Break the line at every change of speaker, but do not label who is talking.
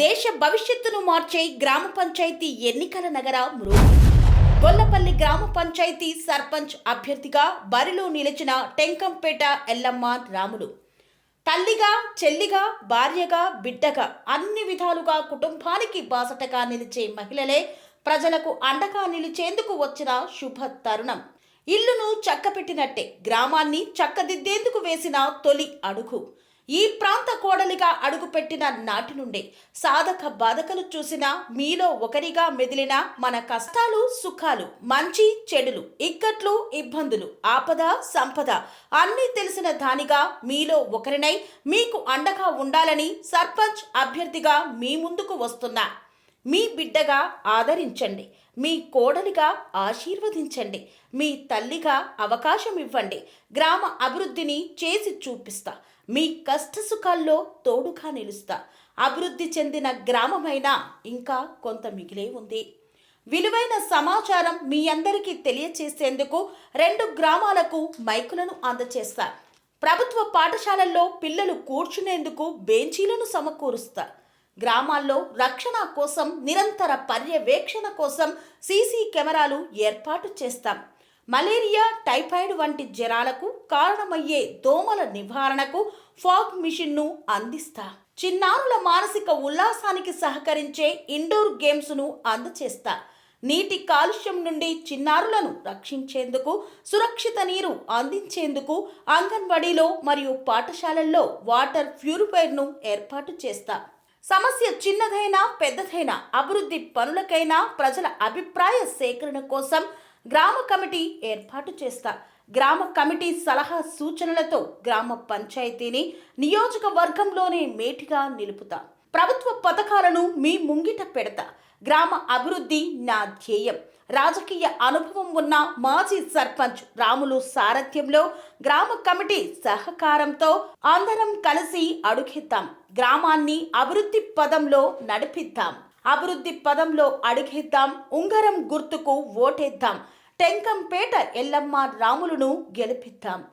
దేశ భవిష్యత్తును మార్చే గ్రామ పంచాయతీ ఎన్నికల నగర మృగు గొల్లపల్లి గ్రామ పంచాయతీ సర్పంచ్ అభ్యర్థిగా బరిలో నిలిచిన టెంకంపేట ఎల్లమ్మ రాములు. తల్లిగా చెల్లిగా భార్యగా బిడ్డగా అన్ని విధాలుగా కుటుంబానికి బాసటగా నిలిచే మహిళలే ప్రజలకు అండగా నిలిచేందుకు వచ్చిన శుభ తరుణం. ఇల్లును చక్కపెట్టినట్టే గ్రామాన్ని చక్కదిద్దేందుకు వేసిన తొలి అడుగు. ఈ ప్రాంత కోడలిగా అడుగుపెట్టిన నాటి నుండి సాధక బాధకలు చూసిన మీలో ఒకరిగా మెదిలిన మన కష్టాలు సుఖాలు మంచి చెడులు ఇక్కట్లు ఇబ్బందులు ఆపద సంపద అన్నీ తెలిసిన దానిగా మీలో ఒకరినై మీకు అండగా ఉండాలని సర్పంచ్ అభ్యర్థిగా మీ ముందుకు వస్తున్నా. మీ బిడ్డగా ఆదరించండి. మీ కోడలిగా ఆశీర్వదించండి. మీ తల్లిగా అవకాశం ఇవ్వండి. గ్రామ అభివృద్ధిని చేసి చూపిస్తా. మీ కష్ట సుఖాల్లో తోడుగా నిలుస్తా. అభివృద్ధి చెందిన గ్రామమైనా ఇంకా కొంత మిగిలే ఉంది. విలువైన సమాచారం మీ అందరికీ తెలియచేసేందుకు రెండు గ్రామాలకు మైకులను అందచేస్తా. ప్రభుత్వ పాఠశాలల్లో పిల్లలు కూర్చునేందుకు బెంచీలను సమకూరుస్తారు గ్రామాల్లో రక్షణ కోసం నిరంతర పర్యవేక్షణ కోసం సీసీ కెమెరాలు ఏర్పాటు చేస్తాం. మలేరియా టైఫాయిడ్ వంటి జ్వరాలకు కారణమయ్యే దోమల నివారణకు ఫాగ్ మిషన్ను అందిస్తా. చిన్నారుల మానసిక ఉల్లాసానికి సహకరించే ఇండోర్ గేమ్స్ను అందచేస్తా. నీటి కాలుష్యం నుండి చిన్నారులను రక్షించేందుకు సురక్షిత నీరు అందించేందుకు అంగన్వాడీలో మరియు పాఠశాలల్లో వాటర్ ప్యూరిఫైర్ను ఏర్పాటు చేస్తా. సమస్య చిన్నదైనా పెద్దదైనా అభివృద్ధి పనులకైనా ప్రజల అభిప్రాయ సేకరణ కోసం గ్రామ కమిటీ ఏర్పాటు చేస్తా గ్రామ కమిటీ సలహా సూచనలతో గ్రామ పంచాయతీని నియోజకవర్గంలోనే మేటిగా నిలుపుతా. ప్రభుత్వ పథకాలను మీ ముంగిట పెడతా. గ్రామ అభివృద్ధి నా ధ్యేయం. రాజకీయ అనుభవం ఉన్న మాజీ సర్పంచ్ రాములు సారథ్యంలో గ్రామ కమిటీ సహకారంతో అందరం కలిసి అడుగిద్దాం. గ్రామాన్ని అభివృద్ధి పదంలో నడిపిద్దాం. అభివృద్ధి పదంలో అడిగిద్దాం. ఉంగరం గుర్తుకు ఓటేద్దాం. టెంకంపేట ఎల్లమ్మ రాములను గెలిపిద్దాం.